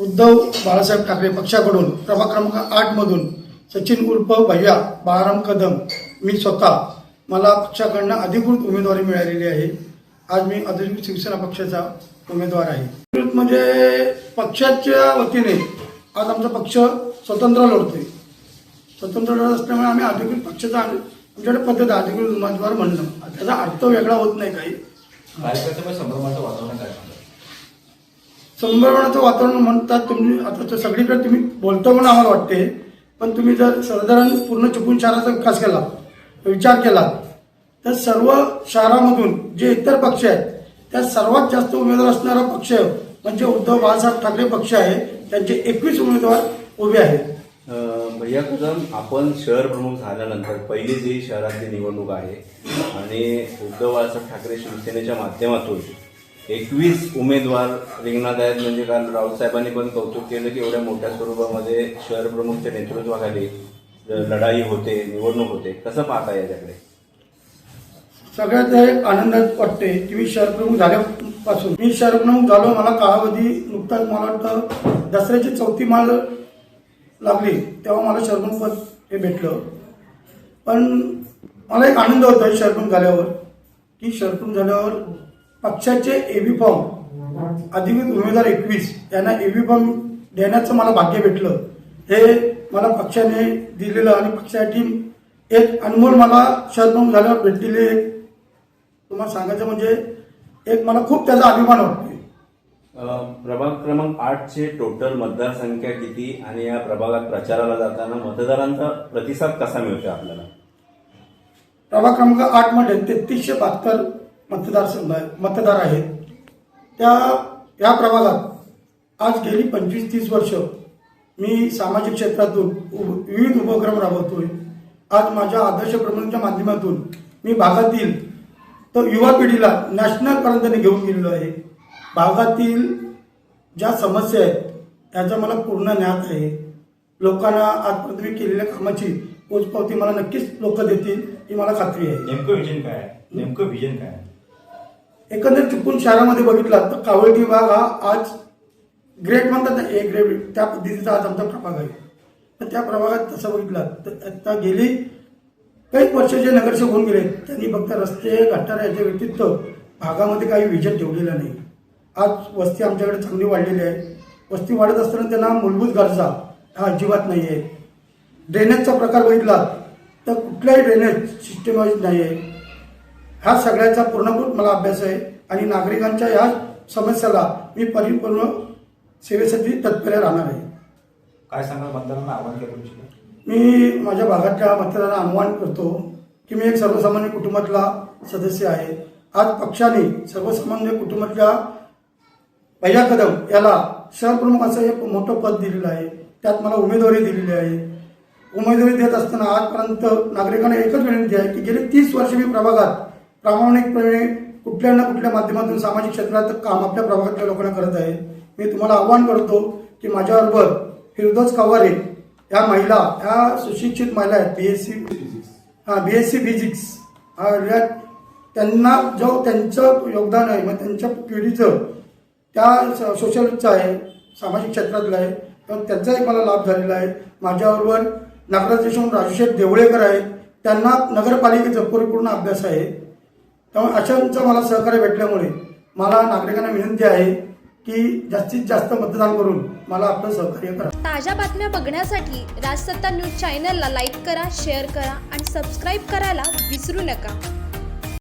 उद्धव बाळासाहेब ठाकरे पक्षाकडून प्रभाग क्रमांक आठमधून सचिन उर्फ भैया बाळाराम कदम मी स्वतः मला पक्षाकडनं अधिकृत उमेदवारी मिळालेली आहे. आज मी अधिकृत शिवसेना पक्षाचा उमेदवार आहे. म्हणजे पक्षाच्या वतीने आज आमचा पक्ष स्वतंत्र लढतोय. स्वतंत्र लढत असल्यामुळे आम्ही अधिकृत पक्षाचा आमच्याकडे पद्धत अधिकृत उमेदवार म्हणणं. त्याचा अर्थ वेगळा होत नाही काही. संभ्रमाचं वातावरण काय संभ्रमणाचं वातावरण म्हणतात तुम्ही. आता तर सगळीकडे तुम्ही बोलतो म्हणून आम्हाला वाटते. पण तुम्ही जर साधारण पूर्ण चुकून शहराचा विकास केला विचार केला तर सर्व शहरामधून जे इतर पक्ष आहेत त्या सर्वात जास्त उमेदवार असणारा पक्ष म्हणजे उद्धव बाळासाहेब ठाकरे पक्ष आहे. त्यांचे एकवीस उमेदवार उभे आहेत. भैया कदम आपण शहर प्रमुख झाल्यानंतर पहिली जी शहरातली निवडणूक आहे आणि उद्धव बाळासाहेब ठाकरे शिवसेनेच्या माध्यमातून एकवीस उमेदवार रिंगणात आहेत. म्हणजे काल राऊतसाहेबांनी पण कौतुक केलं की एवढ्या मोठ्या स्वरूपामध्ये शहर प्रमुखच्या नेतृत्वाखाली लढाई होते निवडणूक होते. कसं पाहता याच्याकडे? सगळ्यात एक आनंदात वाटते की मी शहरप्रमुख झाल्यापासून. मी शहरप्रमुख झालो मला कालावधी नुकताच मला वाटतं दसऱ्याची चौथी माल लागली तेव्हा मला शहरप्रमुख पद हे भेटलं. पण मला एक आनंद होता शहरप्रमुख झाल्यावर की शहरप्रमुख झाल्यावर पक्षाचे एबी फॉर्म अधिकृत उमेदवार एकवीस यांना एबी फॉर्म देण्याचं मला भाग्य भेटलं. हे मला पक्षाने दिलेलं आणि पक्षाची एक अनमोल मला शहरप्रमुख झाल्यावर भेटलेले एक तुम्हाला सांगायचं म्हणजे एक मला खूप त्याचा अभिमान वाटतोय. अं, प्रभाग क्रमांक आठचे टोटल मतदारसंख्या किती आणि या प्रभागात प्रचाराला जाताना मतदारांचा प्रतिसाद कसा मिळतो आपल्याला? प्रभाग क्रमांक आठमध्ये तेहतीसशे बहात्तर मतदारसंघ मतदार आहेत. त्या या प्रभागात आज गेली पंचवीस तीस वर्ष मी सामाजिक क्षेत्रातून विविध उपक्रम राबवतोय. आज माझ्या आदर्श प्रमुखांच्या माध्यमातून मी भागातील तर युवा पिढीला नॅशनलपर्यंत घेऊन गेलेलो आहे. भागातील ज्या समस्या आहेत त्याचा मला पूर्ण ज्ञात आहे. लोकांना आजपर्यंत मी केलेल्या कामाची पोचपावती मला नक्कीच लोक देतील ही मला खात्री आहे. नेमकं विजन काय? आहे नेमकं विजन काय? आहे एकंदर चुकून शहरामध्ये बघितला तर कावळटी भाग हा आज ग्रेट म्हणतात ना ए ग्रेड त्या पद्धतीचा आज आमचा प्रभाग आहे. तर त्या प्रभागात तसं बघितलं तर आता गेली काही वर्ष जे नगरसेवक होऊन गेले त्यांनी फक्त रस्ते गटार याच्या व्यतिरिक्त भागामध्ये काही विजन ठेवलेलं नाही. आज वस्ती आमच्याकडे चांगली वाढलेली आहे. वस्ती वाढत असताना त्यांना मूलभूत गरजा हा अजिबात नाही आहे ड्रेनेजचा प्रकार बघितला तर कुठलाही ड्रेनेज सिस्टमाइज नाही आहे ह्या सगळ्याचा पूर्णभूत मला अभ्यास आहे आणि नागरिकांच्या ह्या समस्याला मी परिपूर्ण सेवेसाठी तत्पर राहणार आहे. काय सांगाल मतदारांना आव्हान केलं मी माझ्या भागातल्या मतदारांना आव्हान करतो की मी एक सर्वसामान्य कुटुंबातला सदस्य आहे. आज पक्षाने सर्वसामान्य कुटुंबातल्या भैया कदम याला शहरप्रमुख असं एक मोठं पद दिलेलं आहे. त्यात मला उमेदवारी दिलेली आहे. उमेदवारी देत असताना आजपर्यंत नागरिकांना एकच विनंती आहे की गेली तीस वर्ष मी प्रभागात प्रामाणिकपणे कुठल्या ना कुठल्या माध्यमातून सामाजिक क्षेत्रात काम आपल्या प्रभागातल्या लोकांना करत आहे. मी तुम्हाला आव्हान करतो की माझ्याबरोबर फिरदोस कवारे या महिला या सुशिक्षित महिला आहेत बी एस सी हां बी एस सी फिजिक्स हा या त्यांना जो त्यांचं योगदान आहे मग त्यांच्या पिढीचं त्या स- सोशलचं आहे सामाजिक क्षेत्रातलं आहे तर त्यांचाही मला लाभ झालेला आहे. माझ्याबरोबर नगराध्यक्ष राजशेठ देवळेकर आहेत. त्यांना नगरपालिकेचा परिपूर्ण अभ्यास आहे. त्यामुळे अशांचं मला सहकार्य भेटल्यामुळे मला नागरिकांना विनंती आहे की जास्तीत जास्त मतदान करून मला आपलं सहकार्य करा. ताज्या बातम्या बघण्यासाठी राजसत्ता न्यूज चॅनलला लाईक करा शेअर करा आणि सबस्क्राईब करायला विसरू नका.